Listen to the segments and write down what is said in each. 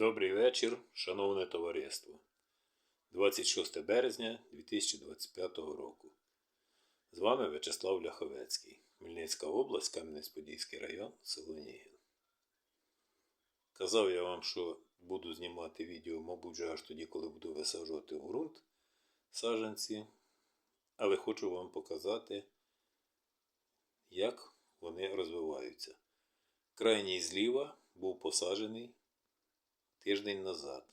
Добрий вечір, шановне товариство. 26 березня 2025 року. З вами В'ячеслав Ляховецький, Хмельницька область, Кам'янець-Подільський район, село Нігін. Казав я вам, що буду знімати відео, мабуть, вже аж тоді, коли буду висаджувати в ґрунт саджанці. Але хочу вам показати, як вони розвиваються. Крайній зліва був посаджений тиждень назад.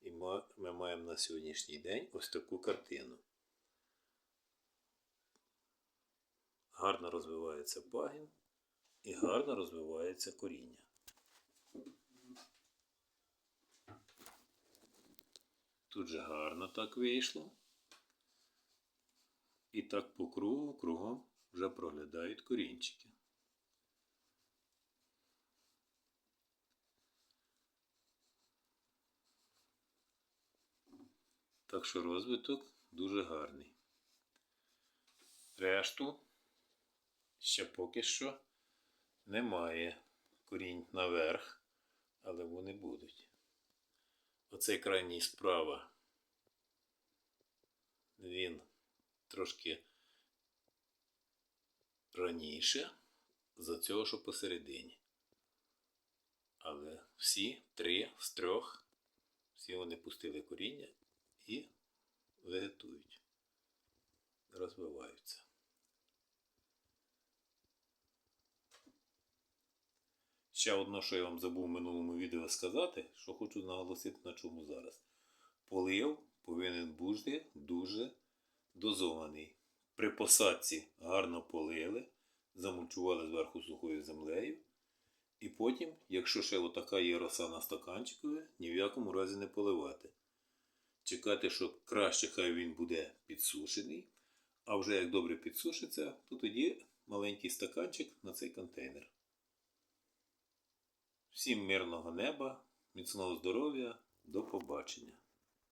І ми маємо на сьогоднішній день ось таку картину. Гарно розвивається пагін і гарно розвивається коріння. Тут же гарно так вийшло. І так по кругу, кругом вже проглядають корінчики. Так що розвиток дуже гарний. Решту ще поки що немає корінь наверх, але вони будуть. Оцей крайній справа. Він трошки раніше за цього, що посередині. Але всі три з трьох, всі вони пустили коріння і вегетують, розвиваються. Ще одне, що я вам забув в минулому відео сказати, що хочу наголосити на чому зараз. Полив повинен бути дуже дозований. При посадці гарно полили, замульчували зверху сухою землею. І потім, якщо ще отака є роса на стаканчикові, ні в якому разі не поливати. Чекати, що краще хай він буде підсушений, а вже як добре підсушиться, то тоді маленький стаканчик на цей контейнер. Всім мирного неба, міцного здоров'я, до побачення!